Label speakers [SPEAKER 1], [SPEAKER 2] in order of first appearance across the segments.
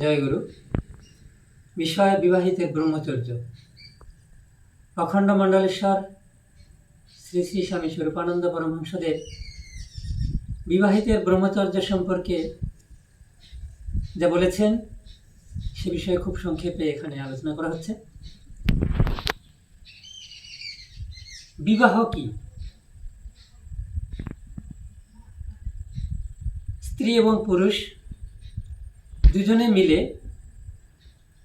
[SPEAKER 1] জয়গুরু, বিষয় বিবাহিতের ব্রহ্মচর্য। অখণ্ড মণ্ডলেশ্বর শ্রী শ্রী স্বামী স্বরূপানন্দ পরমহংসদেব বিবাহিতের ব্রহ্মচর্য সম্পর্কে যা বলেছেন, সে বিষয়ে খুব সংক্ষেপে এখানে আলোচনা করা হচ্ছে। বিবাহ কি? স্ত্রী এবং পুরুষ দুজনে মিলে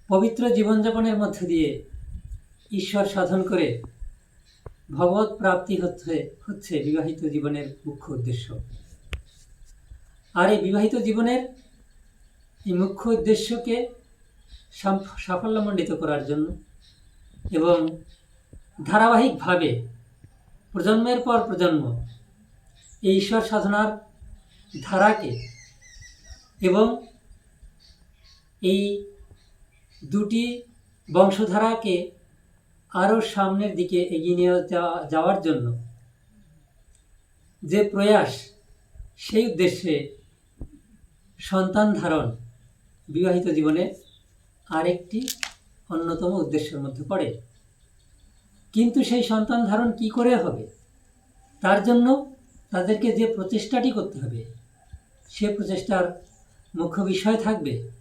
[SPEAKER 1] পবিত্র জীবনযাপনের মধ্য দিয়ে ঈশ্বর সাধন করে ভগবত প্রাপ্তি হচ্ছে হচ্ছে বিবাহিত জীবনের মুখ্য উদ্দেশ্য। আর এই বিবাহিত জীবনের এই মুখ্য উদ্দেশ্যকে সাফল্যমণ্ডিত করার জন্য এবং ধারাবাহিকভাবে প্রজন্মের পর প্রজন্ম এই ঈশ্বর সাধনার ধারাকে এবং এই দুটি বংশধারাকে আরও সামনের দিকে এগিয়ে নিয়ে যাওয়া- যাওয়ার জন্য যে প্রয়াস, সেই উদ্দেশ্যে সন্তান ধারণ বিবাহিত জীবনে আরেকটি অন্যতম উদ্দেশ্যের মধ্যে পড়ে। কিন্তু সেই সন্তান ধারণ কি করে হবে? তার জন্য তাদেরকে যে প্রচেষ্টাটি করতে হবে, সে প্রচেষ্টার মুখ্য বিষয় থাকবে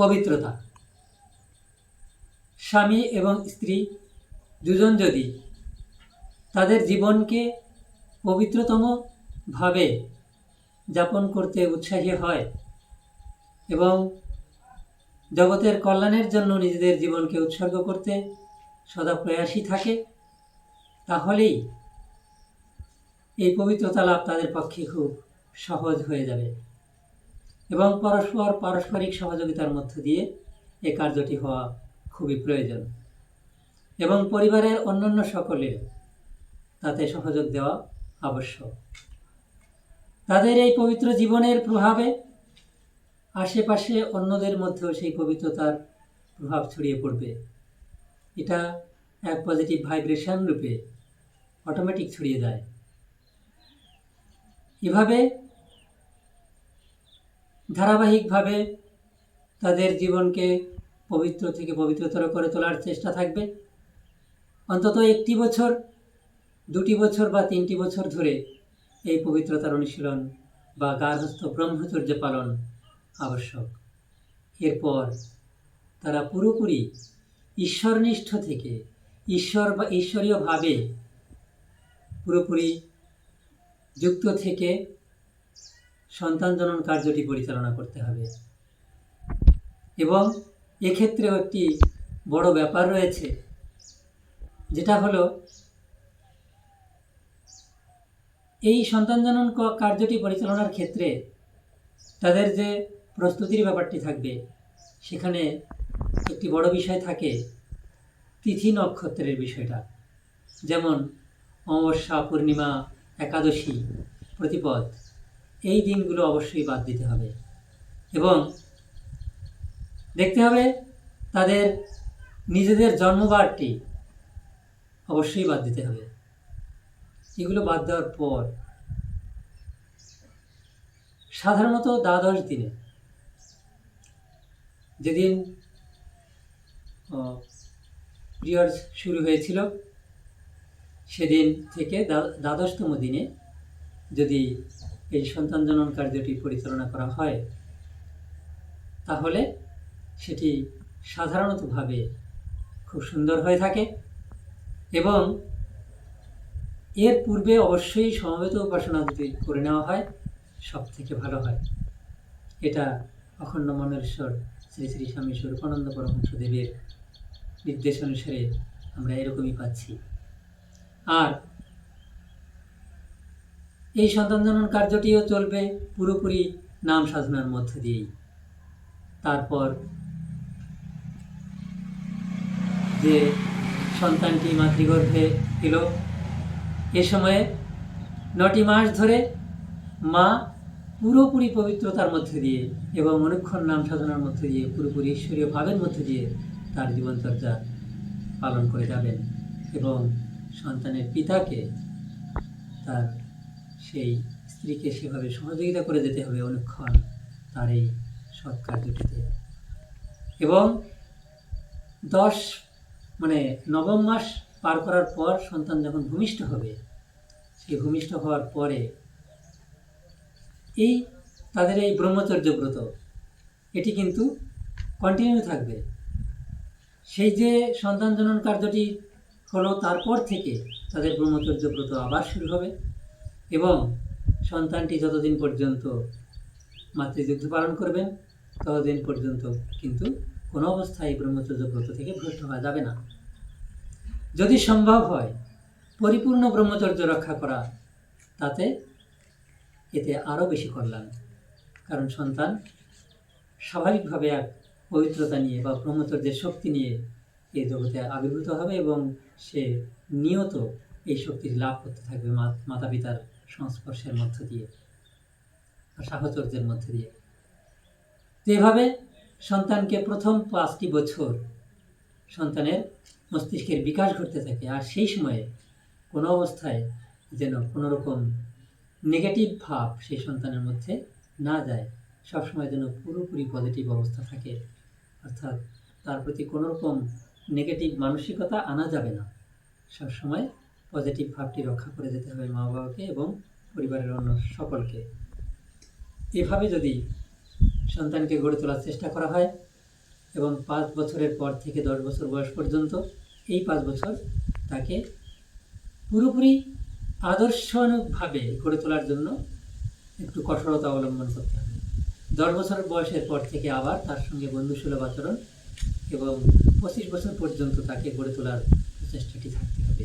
[SPEAKER 1] পবিত্রতা। স্বামী এবং স্ত্রী দুজন যদি তাদের জীবনকে পবিত্রতম ভাবে যাপন করতে উৎসাহী হয় এবং জগতের কল্যাণের জন্য নিজেদের জীবনকে উৎসর্গ করতে সদা প্রয়াসী থাকে, তাহলেই এই পবিত্রতা লাভ তাদের পক্ষে খুব সহজ হয়ে যাবে। এবং পরস্পর পারস্পরিক সহযোগিতার মধ্য দিয়ে এই কার্যটি হওয়া খুবই প্রয়োজন। এবং পরিবারের অন্যান্য সকলের তাতে সহযোগ দেওয়া আবশ্যক। তাদের এই পবিত্র জীবনের প্রভাবে আশেপাশে অন্যদের মধ্যেও সেই পবিত্রতার প্রভাব ছড়িয়ে পড়বে। এটা এক পজিটিভ ভাইব্রেশন রূপে অটোমেটিক ছড়িয়ে যায় এভাবে ধারাবাহিকভাবে তাদের জীবনকে পবিত্র থেকে পবিত্রতর করে তোলার চেষ্টা থাকবে। অন্তত একটি বছর, দুটি বছর বা তিনটি বছর ধরে এই পবিত্রতার অনুশীলন বা গার্হস্থ ব্রহ্মচর্য পালন আবশ্যক। এরপর তারা পুরোপুরি ঈশ্বরনিষ্ঠ থেকে ঈশ্বর বা ঈশ্বরীয়ভাবে পুরোপুরি যুক্ত থেকে সন্তান জনন কার্যটি পরিচালনা করতে হবে। এবং এক্ষেত্রেও একটি বড় ব্যাপার রয়েছে, যেটা হলো, এই সন্তান জনন কার্যটি পরিচালনার ক্ষেত্রে তাদের যে প্রস্তুতির ব্যাপারটি থাকবে, সেখানে একটি বড় বিষয় থাকে, তিথি নক্ষত্রের বিষয়টা। যেমন, অমাবস্যা, পূর্ণিমা, একাদশী, প্রতিপদ। এই দিনগুলো অবশ্যই বাদ দিতে হবে। এবং দেখতে হবে তাদের নিজেদের জন্মবারটি অবশ্যই বাদ দিতে হবে। এগুলো বাদ দেওয়ার পর সাধারণত দ্বাদশ দিনে যেদিন পিরিয়ডস শুরু হয়েছিল, সেদিন থেকে দ্বা- দ্বাদশতম দিনে যদি এই সন্তান জনন কার্যটি পরিচালনা করা হয়, তাহলে সেটি সাধারণতভাবে খুব সুন্দর হয়ে থাকে এবং এর পূর্বে অবশ্যই সমবেত উপাসনা যদি করে নেওয়া হয় সব থেকে ভালো হয়। এটা অখণ্ড মনেশ্বর শ্রী শ্রী স্বামী স্বরূপানন্দ পরমহংসদেবের নির্দেশ অনুসারে আমরা এরকমই পাচ্ছি। আর এই সন্তান জনন কার্যটিও চলবে পুরোপুরি নাম সাধনার মধ্য দিয়েই। তারপর যে সন্তানটি মাতৃগর্ভে এলো, এ সময়ে নটি মাস ধরে মা পুরোপুরি পবিত্রতার মধ্যে দিয়ে এবং অনুক্ষণ নাম সাধনার মধ্যে দিয়ে পুরোপুরি ঈশ্বরীয় ভাবের মধ্যে দিয়ে তার জীবনচর্যা পালন করে যাবেন এবং সন্তানের পিতাকে তার সেই স্ত্রীকে সেভাবে সহযোগিতা করে যেতে হবে অনেকক্ষণ তার এই সৎ কার্যটিতে। এবং দশ মানে নবম মাস পার করার পর সন্তান যখন ভূমিষ্ঠ হবে, সেই ভূমিষ্ঠ হওয়ার পরে এই তাদের এই ব্রহ্মচর্য ব্রত, এটি কিন্তু কন্টিনিউ থাকবে। সেই যে সন্তান জনন কার্যটি হলো তারপর থেকে তাদের ব্রহ্মচর্য ব্রত আবার শুরু হবে। এবং সন্তানটি যতদিন পর্যন্ত মাতৃযুদ্ধ পালন করবেন, ততদিন পর্যন্ত কিন্তু কোনো অবস্থায় ব্রহ্মচর্য ব্রত থেকে ভ্রষ্ট হওয়া যাবে না। যদি সম্ভব হয় পরিপূর্ণ ব্রহ্মচর্য রক্ষা করা, তাতে এতে আরও বেশি কল্যাণ। কারণ সন্তান স্বাভাবিকভাবে এক পবিত্রতা নিয়ে বা ব্রহ্মচর্যের শক্তি নিয়ে এই জগতে আবির্ভূত হবে এবং সে নিয়ত এই শক্তির লাভ করতে থাকবে মাতা পিতার সংস্পর্শের মধ্য দিয়ে সাহচর্যের মধ্য দিয়ে। তো এভাবে সন্তানকে প্রথম পাঁচটি বছর সন্তানের মস্তিষ্কের বিকাশ ঘটতে থাকে আর সেই সময়ে কোনো অবস্থায় যেন কোনো রকম নেগেটিভ ভাব সেই সন্তানের মধ্যে না যায়, সবসময় যেন পুরোপুরি পজিটিভ অবস্থা থাকে। অর্থাৎ তার প্রতি কোনো রকম নেগেটিভ মানসিকতা আনা যাবে না। সবসময় পজিটিভ ভাবটি রক্ষা করে যেতে হবে মা বাবাকে এবং পরিবারের অন্য সকলকে। এভাবে যদি সন্তানকে গড়ে তোলার চেষ্টা করা হয় এবং পাঁচ বছরের পর থেকে দশ বছর বয়স পর্যন্ত এই পাঁচ বছর তাকে পুরোপুরি আদর্শভাবে গড়ে তোলার জন্য একটু কঠোরতা অবলম্বন করতে হবে। দশ বছর বয়সের পর থেকে আবার তার সঙ্গে বন্ধুসুলভ আচরণ এবং পঁচিশ বছর পর্যন্ত তাকে গড়ে তোলার প্রচেষ্টাটি থাকতে হবে।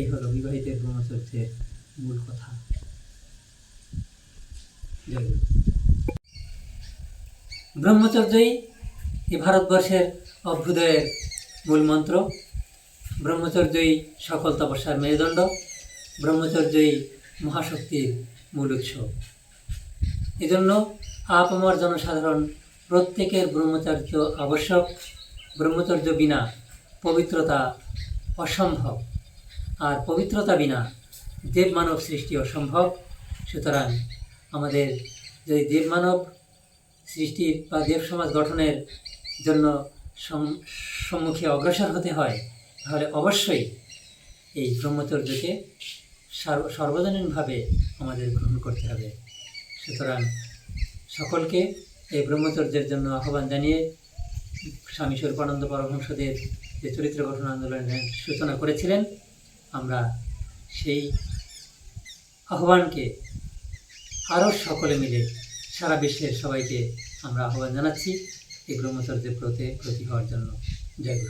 [SPEAKER 1] এই হলো? বিবাহিতের ব্রহ্মচর্যের মূল কথা। ব্রহ্মচর্যই এই ভারতবর্ষের অভ্যুদয়ের মূল মন্ত্র। ব্রহ্মচর্যই সকল তপস্যার মেরুদণ্ড। ব্রহ্মচর্যই মহাশক্তির মূল উৎস। এজন্য আপামর জনসাধারণ প্রত্যেকের ব্রহ্মচর্য আবশ্যক। ব্রহ্মচর্য বিনা পবিত্রতা অসম্ভব। আর পবিত্রতা বিনা দেব মানব সৃষ্টি অসম্ভব। সুতরাং আমাদের যদি দেব মানব সৃষ্টির বা দেব সমাজ গঠনের জন্য সম- সম্মুখে অগ্রসর হতে হয়, তাহলে অবশ্যই এই ব্রহ্মচর্যকে সর্ব- সর্বজনীনভাবে আমাদের গ্রহণ করতে হবে। সুতরাং সকলকে এই ব্রহ্মচর্যের জন্য আহ্বান জানিয়ে স্বামী স্বরূপানন্দ পরমহংসদেব যে চরিত্র গঠন আন্দোলনের সূচনা করেছিলেন আমরা সেই আহ্বানকে আরও সকলে মিলে সারা বিশ্বের সবাইকে আমরা আহ্বান জানাচ্ছি। এই ব্রহ্মচর্যের প্রতি প্রতি হওয়ার জন্য। জয়